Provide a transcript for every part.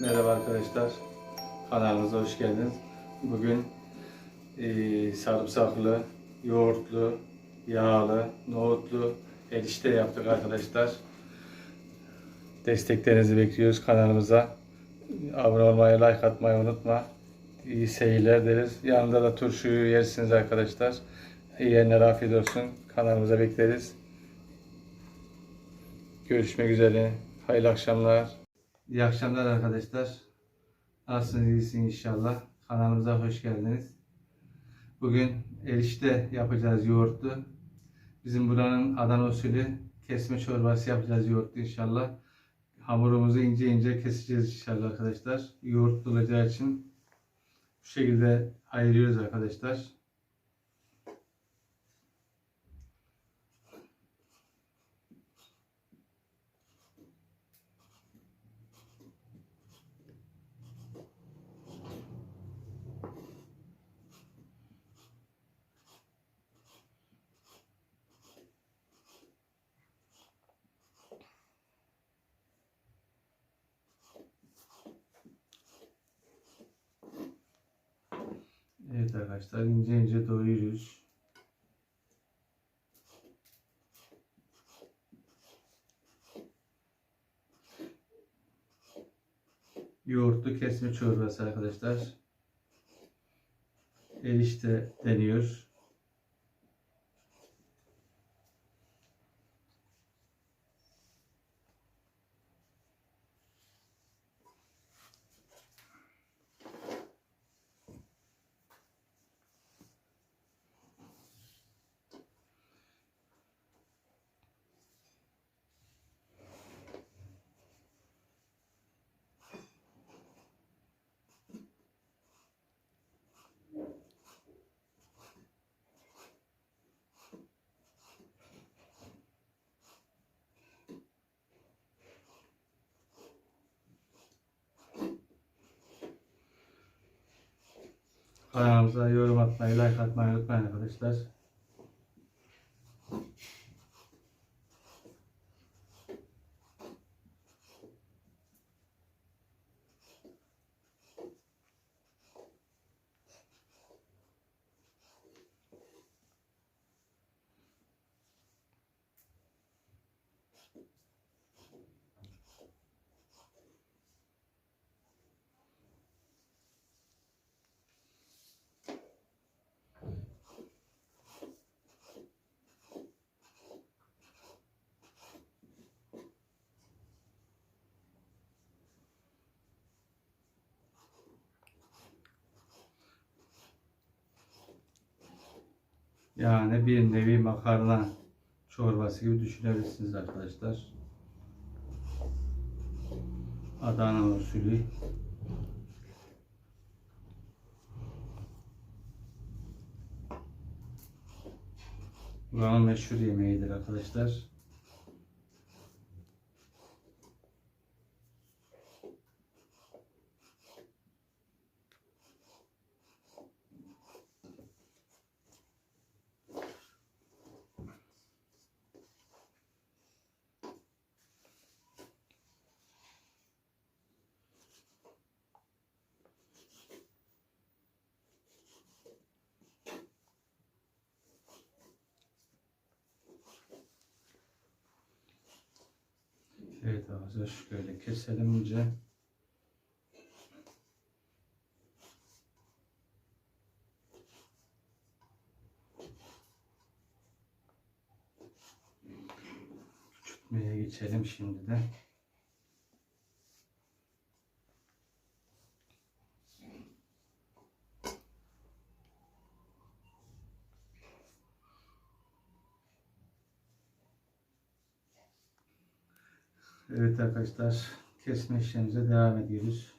Merhaba arkadaşlar. Kanalımıza hoş geldiniz. Bugün eee sarımsaklı, yoğurtlu, yağlı, nohutlu erişte yaptık arkadaşlar. Desteklerinizi bekliyoruz kanalımıza. Abone olmayı, like atmayı unutma. İyi seyirler deriz. Yanında da turşuyu yersiniz arkadaşlar. Yiyenlere afiyet olsun. Kanalımıza bekleriz. Görüşmek üzere. Hayırlı akşamlar. İyi akşamlar arkadaşlar. Nasılsınız iyisiniz inşallah. Kanalımıza hoş geldiniz. Bugün erişte yapacağız yoğurtlu. Bizim buranın Adana usulü kesme çorbası yapacağız yoğurtlu inşallah. Hamurumuzu ince ince keseceğiz inşallah arkadaşlar. Yoğurt olacağı için bu şekilde ayırıyoruz arkadaşlar. Evet arkadaşlar ince ince doğruyoruz. Yoğurtlu kesme çorbası arkadaşlar. Erişte deniyor. Kanalımıza yorum atmayı, like atmayı unutmayın arkadaşlar. Yani bir nevi makarna çorbası gibi düşünebilirsiniz arkadaşlar. Adana usulü. Buranın meşhur yemeğidir arkadaşlar. Arkadaşlar şöyle keselim ince. Küçültmeye geçelim şimdi de. Evet arkadaşlar kesme işlemimize devam ediyoruz.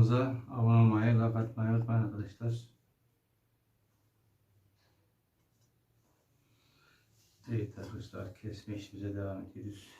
Kanalımıza abone olmayı, like atmayı unutmayın arkadaşlar. Evet arkadaşlar kesme işimize devam ediyoruz.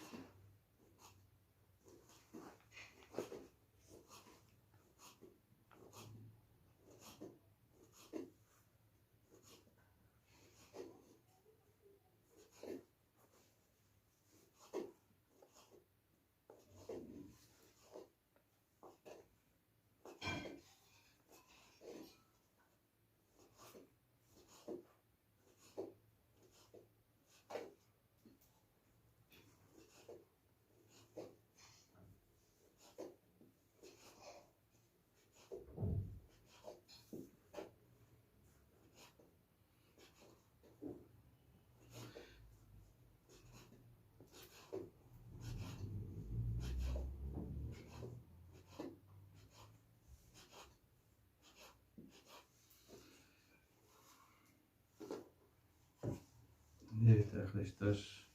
Evet arkadaşlar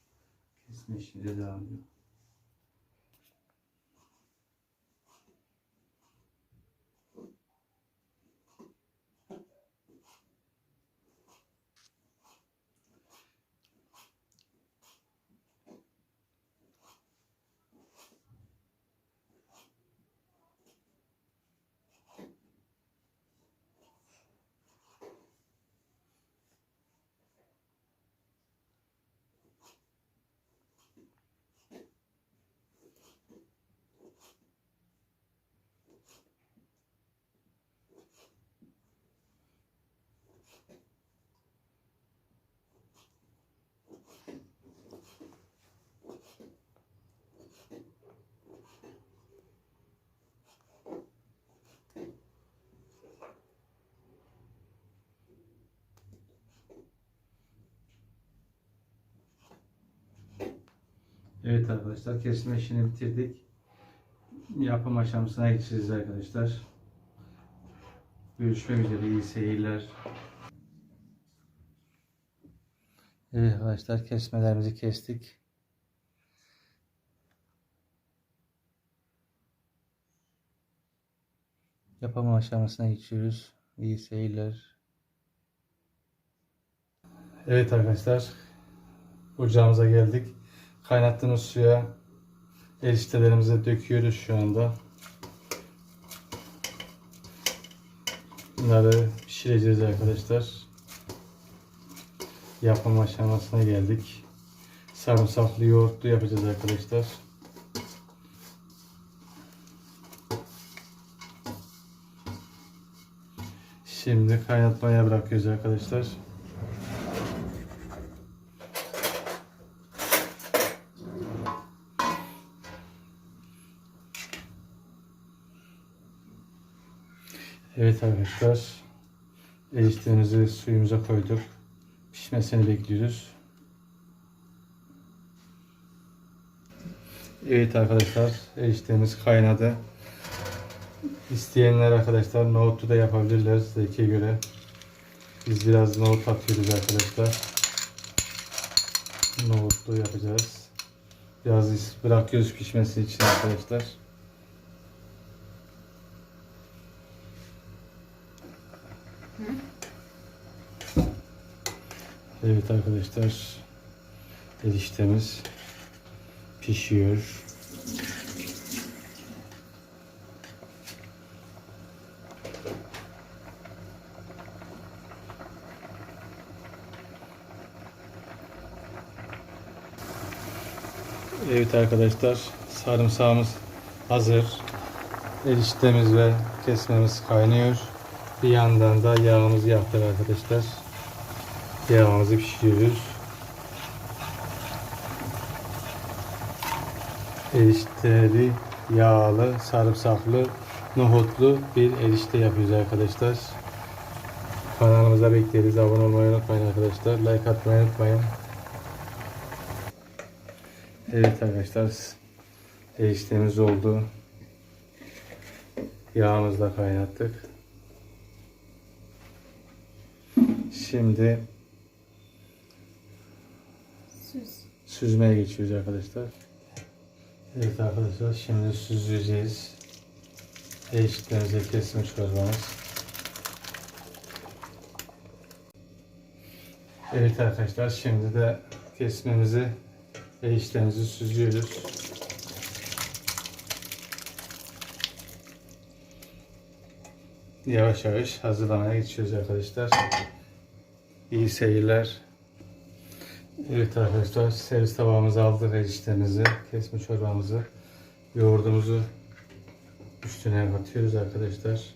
kesme işimize devam ediyor. Evet arkadaşlar kesme işini bitirdik. Yapım aşamasına geçeceğiz arkadaşlar. Görüşmek üzere iyi seyirler. Evet arkadaşlar kesmelerimizi kestik. Yapım aşamasına geçiyoruz. İyi seyirler. Evet arkadaşlar ocağımıza geldik. Kaynattığımız suya eriştelerimizi döküyoruz şu anda. Bunları pişireceğiz arkadaşlar. Yapım aşamasına geldik. Sarımsaklı yoğurtlu yapacağız arkadaşlar. Şimdi kaynatmaya bırakıyoruz arkadaşlar. Evet arkadaşlar. Eriştemizi suyumuza koyduk. Pişmesini bekliyoruz. Evet arkadaşlar. Eriştemiz kaynadı. İsteyenler arkadaşlar nohutlu da yapabilirler zevke göre. Biz biraz nohut atıyoruz arkadaşlar. Nohutlu yapacağız. Biraz bırakıyoruz pişmesi için arkadaşlar. Evet arkadaşlar eriştemiz pişiyor. Evet arkadaşlar sarımsağımız hazır. Eriştemiz ve kesmemiz kaynıyor. Bir yandan da yağımızı yaktık arkadaşlar. Yağımızı pişiriyoruz. Erişteli, yağlı, sarımsaklı, nohutlu bir erişte yapıyoruz arkadaşlar. Kanalımıza bekleriz. Abone olmayı unutmayın arkadaşlar. Like atmayı unutmayın. Evet arkadaşlar. Eriştemiz oldu. Yağımızı da kaynattık. Şimdi süzmeye geçiyoruz arkadaşlar. Evet arkadaşlar şimdi süzeceğiz. Eşitlerimize kesmiş çorbamız. Evet arkadaşlar şimdi de kesmemizi ve işlerimizi süzüyoruz. Yavaş yavaş hazırlamaya geçiyoruz arkadaşlar. İyi seyirler. Evet arkadaşlar servis tabağımızı aldık eriştemizi, kesme çorbamızı, yoğurdumuzu üstüne katıyoruz arkadaşlar.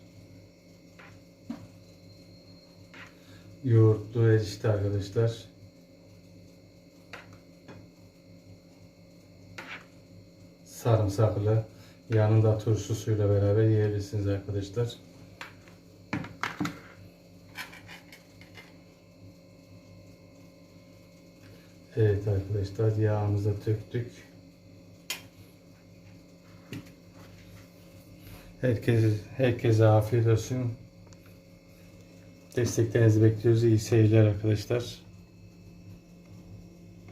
Yoğurtlu erişte arkadaşlar. Sarımsaklı yanında turşu suyla beraber yiyebilirsiniz arkadaşlar. Evet arkadaşlar yağımızı döktük. Herkes, herkese afiyet olsun. Desteklerinizi bekliyoruz. İyi seyirler arkadaşlar.